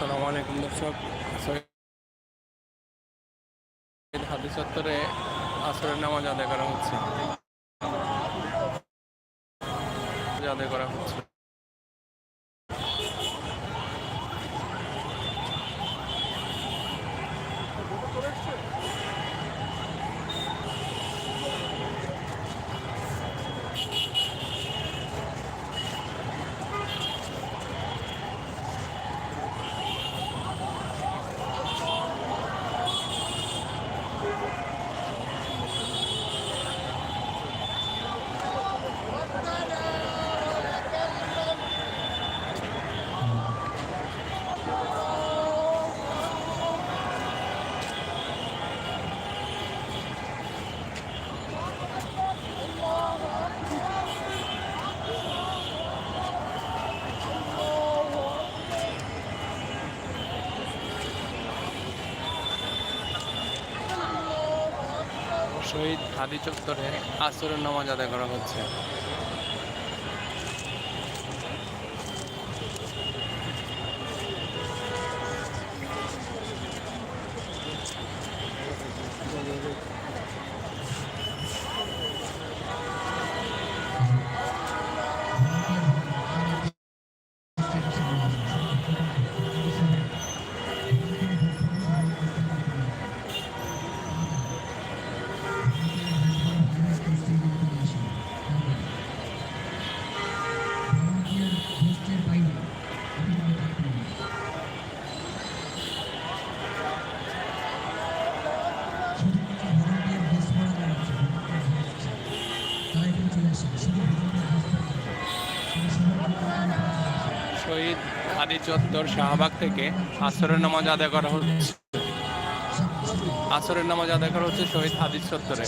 আসসালামু আলাইকুম দর্শক। শহীদ হাদিস চত্বরে আসরের নামাজ আদায় করা হচ্ছে। আদায় করা হচ্ছে। শহীদ হাদি চত্বরে আসরের নামাজ আদায় করা হচ্ছে। শহীদ আদি চত্বর শাহবাগ থেকে আসরের নামাজ আদায় করা হচ্ছে। আসরের নামাজ আদায় করা হচ্ছে শহীদ আদি চত্বরে।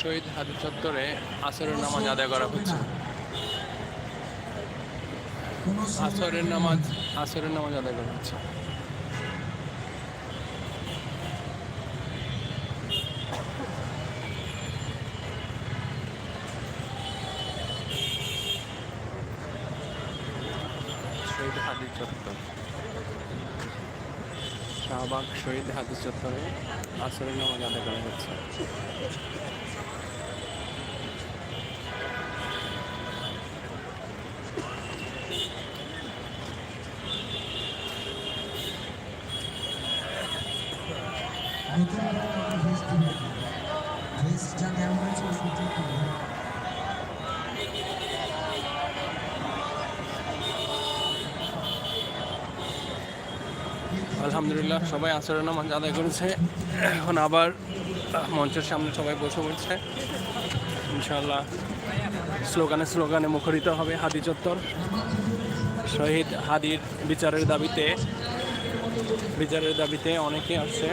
শহীদ হাদি চত্বরে আসরের নামাজ আদায় করা হচ্ছে। আসরের নামাজ আসরের নামাজ আদায় করা হচ্ছে। শহীদ হাদি চত্বর। শাহবাগ শহীদ হাদি চত্বরে আসরের নামাজ আদায় করা হচ্ছে। আলহামদুলিল্লাহ, সবাই আসরের নামাজ আদায় করেছে। এখন আবার মঞ্চের সামনে সবাই বসে পড়ছে। ইনশাল্লাহ স্লোগানে স্লোগানে মুখরিত হবে হাদি চত্বর। শহীদ হাদির বিচারের দাবিতে বিচারের দাবিতে অনেকে আসছে।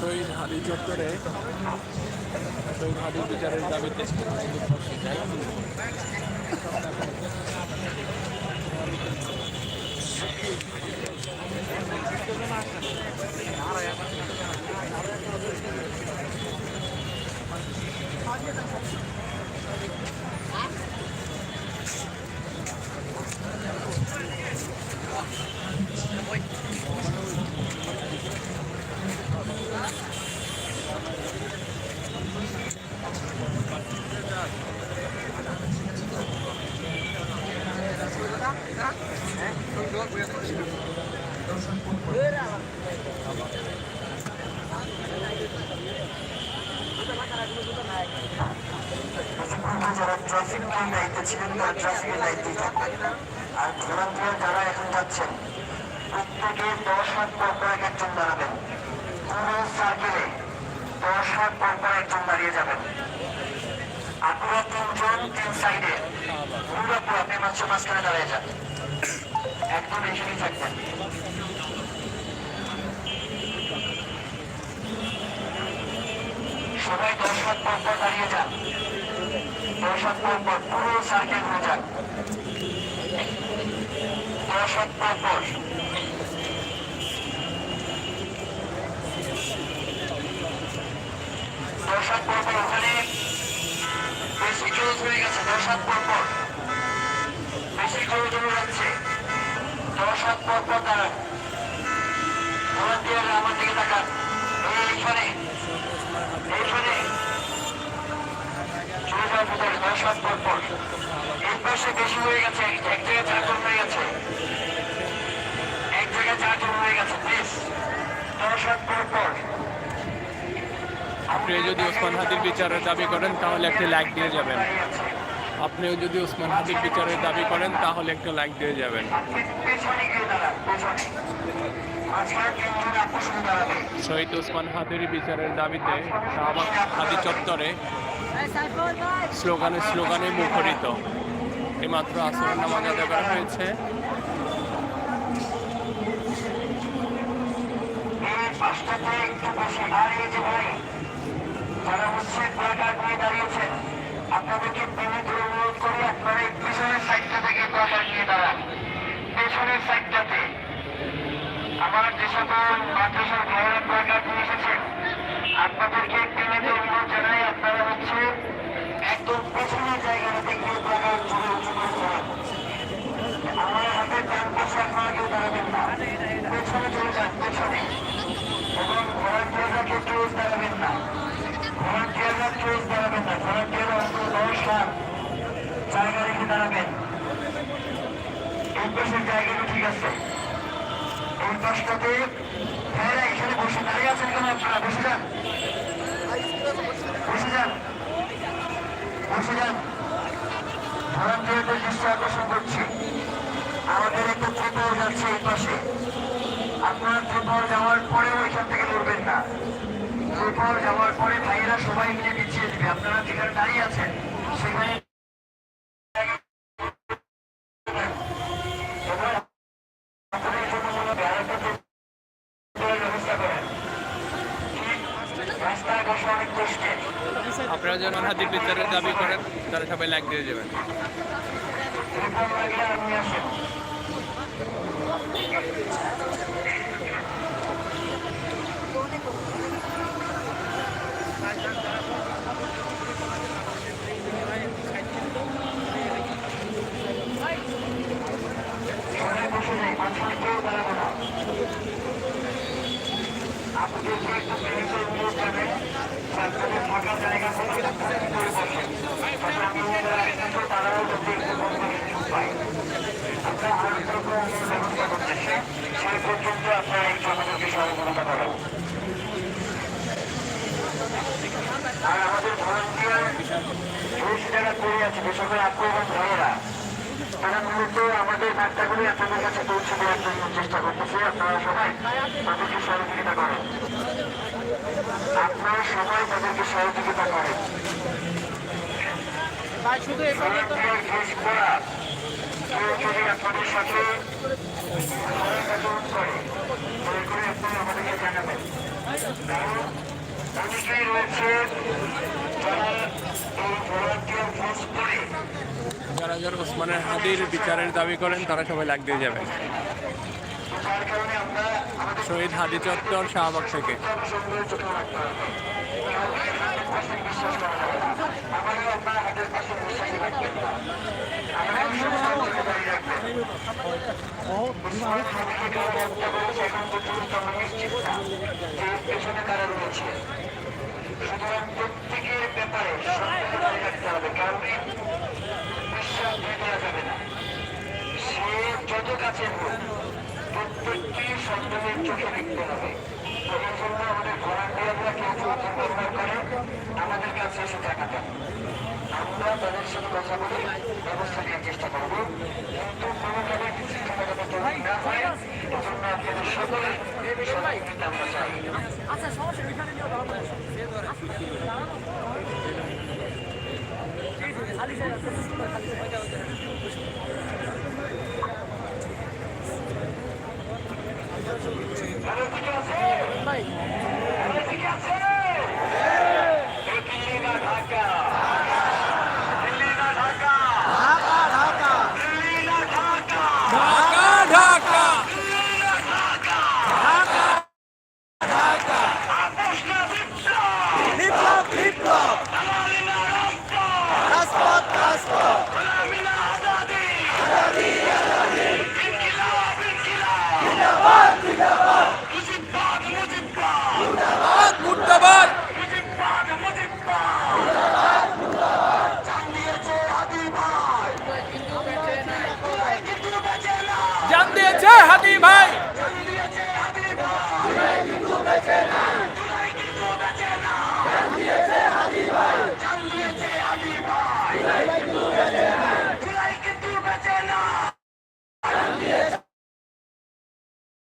শহীদ হাদি চত্বরে শহীদ হাদি বিচারের দাবিতে যারা ট্রাফিক দায়িত্বে ছিলেন তারা ট্রাফিকের দায়িত্বে আর ভোলান্টিয়ার যারা এখন যাচ্ছেন প্রত্যেকে দশ হাত পর পর একজন দাঁড়াবেন পুরো সার্কেলে দশ হাত পর পর একজন দাঁড়িয়ে যাবেন। আপনারা তিনজন তিন সাইডে পুরো পুরো আপনি মাঝখানে দাঁড়িয়ে যাবেন একদম এখানেই থাকবেন সবাই দশ হাত পর পর দাঁড়িয়ে যান। দশ হাত পর সার্কেল হয়ে যান দশ হাত পর পর দশ হাত পর পর ওখানে বেশি ক্লোজ হয়ে গেছে। দশ হাত পর পর বেশি ক্লোজ হয়ে যাচ্ছে। আমার দিকে তাকান। চলে যাওয়ার ভিতরে এর পাশে বেশি হয়ে গেছে এক এক জায়গায় চারজন হয়ে গেছে। এক জায়গায় চারজন হয়ে গেছে প্লিজ দশ হাত পর পর আপনি যদি ওসমান হাদির বিচারের দাবি করেন তাহলে একটি লাইক দিয়ে যাবেন। আপনিও যদি ওসমান হাদির বিচারের দাবি করেন তাহলে একটা লাইক দিয়ে যাবেন। শহীদ ওসমান হাদির বিচারের দাবিতে শাহবাগ হাদি চত্বরে স্লোগানে স্লোগানে মুখরিত। এইমাত্র আসরের নামাজ আদায় করা হয়েছে। যারা হচ্ছে প্লাকার্ড নিয়ে দাঁড়িয়েছেন আপনাদেরকে প্রেমে ধরে অনুরোধ করি আপনারা এই পিছনের সাইডটা থেকে প্লাকার্ড নিয়ে দাঁড়ান পেছনের সাইডটাতে আমার যে সকল মাদ্রাসার ভাইয়েরা প্লাকার্ড নিয়ে এসেছেন আপনাদেরকে প্রেমে অনুরোধ জানাই আপনারা হচ্ছে একদম পেছনের জায়গাটাতে গিয়ে প্লাকার্ড তুলে উঁচু করে ধরান আমার হাতের ডান পাশে আপনারা কেউ দাঁড়াবেন না পেছনে চলে যান পেছনে এবং ভলান্টিয়াররা কেউ ক্লোজ দাঁড়াবেন না ভলান্টিয়াররা ক্লোজ দাঁড়াবেন না ভলান্টিয়াররা অন্তত দশ হাত জায়গা রেখে ঠিক আছে পাশটাতে হ্যাঁ এখানে বসে দাঁড়িয়ে আছেন কেন আপনারা যান বসে যান বসে আকর্ষণ করছি আমাদের একটা ত্রিপল যাচ্ছে এই পাশে আপনারা ত্রিপল যাওয়ার পরেও এখান থেকে লড়বেন না। ত্রিপল যাওয়ার পরে ভাইয়েরা সবাই মিলে পিছিয়ে দিবে। আপনারা যেখানে দাঁড়িয়ে আছেন সেখানে আপনারা যখন হাদির বিচারের দাবি করেন তারা সবাই লাইক দিয়ে যাবেন। ত্রিপল লাগিয়ে আমরা আরেক রকম ব্যবস্থা করতেছি সেই পর্যন্ত আপনারা একটু আমাদেরকে সহযোগিতা করেন আর আমাদের ভলান্টিয়ার করে আছে, যে সকল আপু এবং ভাইয়েরা, তারা মূলত আমাদের বার্তাগুলি আপনাদের কাছে পৌঁছে দেওয়ার জন্য চেষ্টা করতেছে। আপনারা সবাই তাদেরকে সহযোগিতা করেন। আপনারা সবাই তাদেরকে সহযোগিতা করেন। ড্রেস করা। আপনাদের সাথে খারাপ আচরণ করে আপনারা আমাদেরকে জানাবেন। কারণ অনেকেই রয়েছে যারা যারা যারা ওসমানের হাদির বিচারের দাবি করেন, তারা সবাই লাইক দিয়ে যাবেন। শহীদ হাদি চত্বর শাহবাগ থেকে। সংগ্রহ ব্যাপারে থাকতে হবে কারণ বিশ্বাস যাবে না সে যত কাছে প্রত্যেকটি সন্তানের চোখে দেখতে হবে তোমার জন্য আমাদের ভলান্টিয়াররা কেউ যৌথ ব্যবহার করে আমাদের কাছে এসে টাকাটা আমরা তাদের সাথে কথা ব্যবস্থা নেওয়ার চেষ্টা করব কিন্তু কোনো ভাবে শিক্ষাগত না হয় এজন্য আপনাদের সকলের সবাই আমরা চাই আচ্ছা সমস্যা Bye.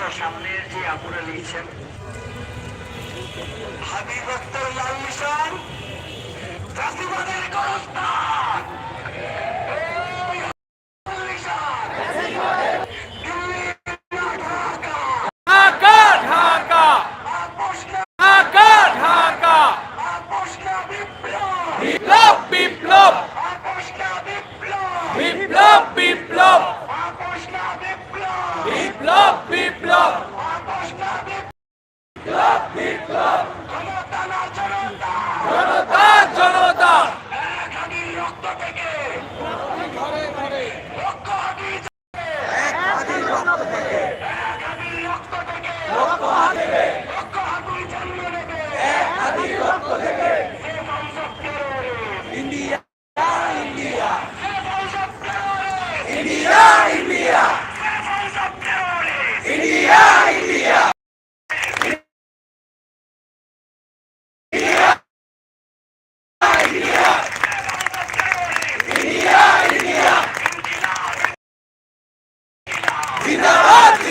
সমস্যার সামনে যে আপুরা লিখছেন। হাবিব আক্তার লাল মিশন চাষিবাদের গরস্থান বিপ্লব Zindabad!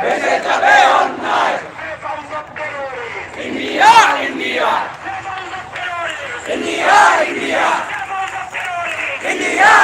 ভেসে যাবে অন্যায় India India India India India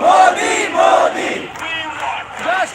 Моді! Моді! Just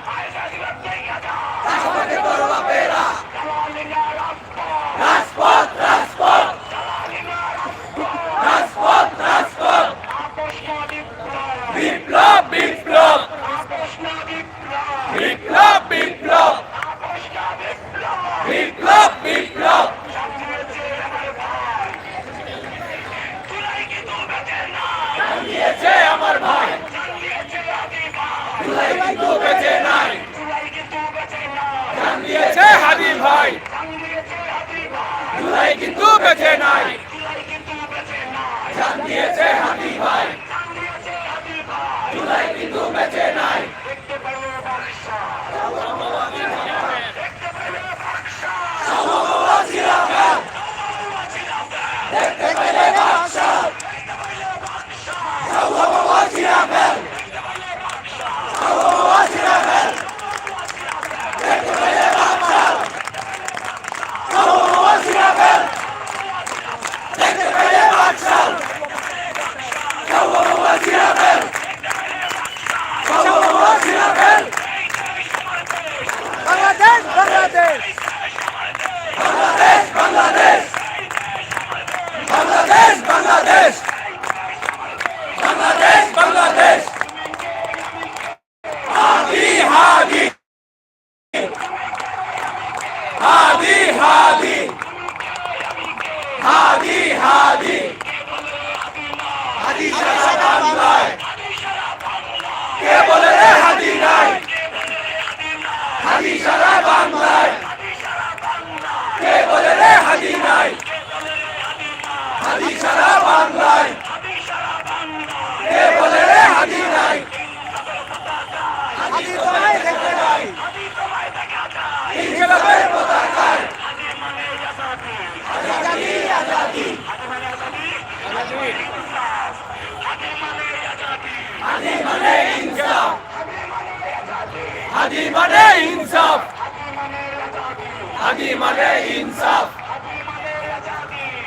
বিপ্লব বিপ্লব জানিয়েছে আমার ভাই জুলাই কিন্তু বেঁচে নাই জানিয়েছে হাবিব ভাই জুলাই কিন্তু বেঁচে নাই জানিয়েছে হাবিব ভাই হাদি মানে ইনসাফ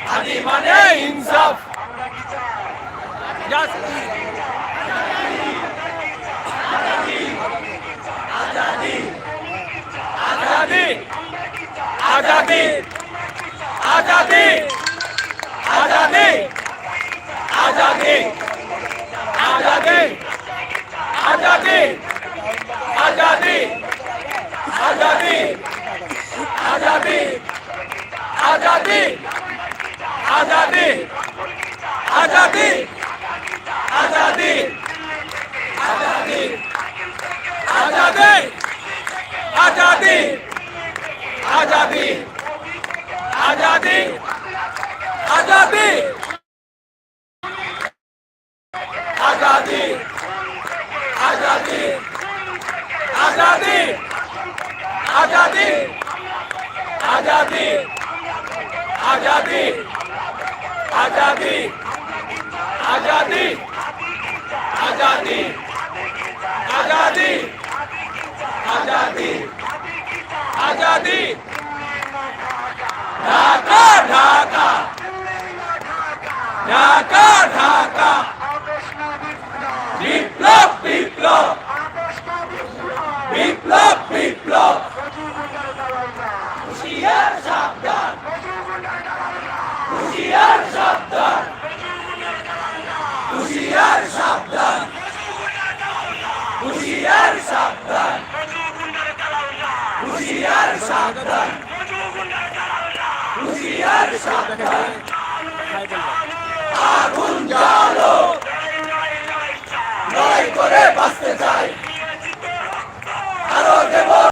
হাদি মানে ইনসাফ আজাদি আজাদি আজাদি আজাদি আজাদি আজাদি আজাদি আজাদি আজাদি আজাদি আজাদি আজাদি আজাদি আজাদি আজাদি আজাদি আজাদি আজাদি আজাদি আজাদি আজাদি আজাদি আজাদি আজাদি আজাদি आज़ादी। आज़ादी। आज़ादी। आज़ादी। आज़ादी। आज़ादी। आज़ादी। ढाका ढाका। ढाका ढाका। विप्लव विप्लव विप्लव विप्लव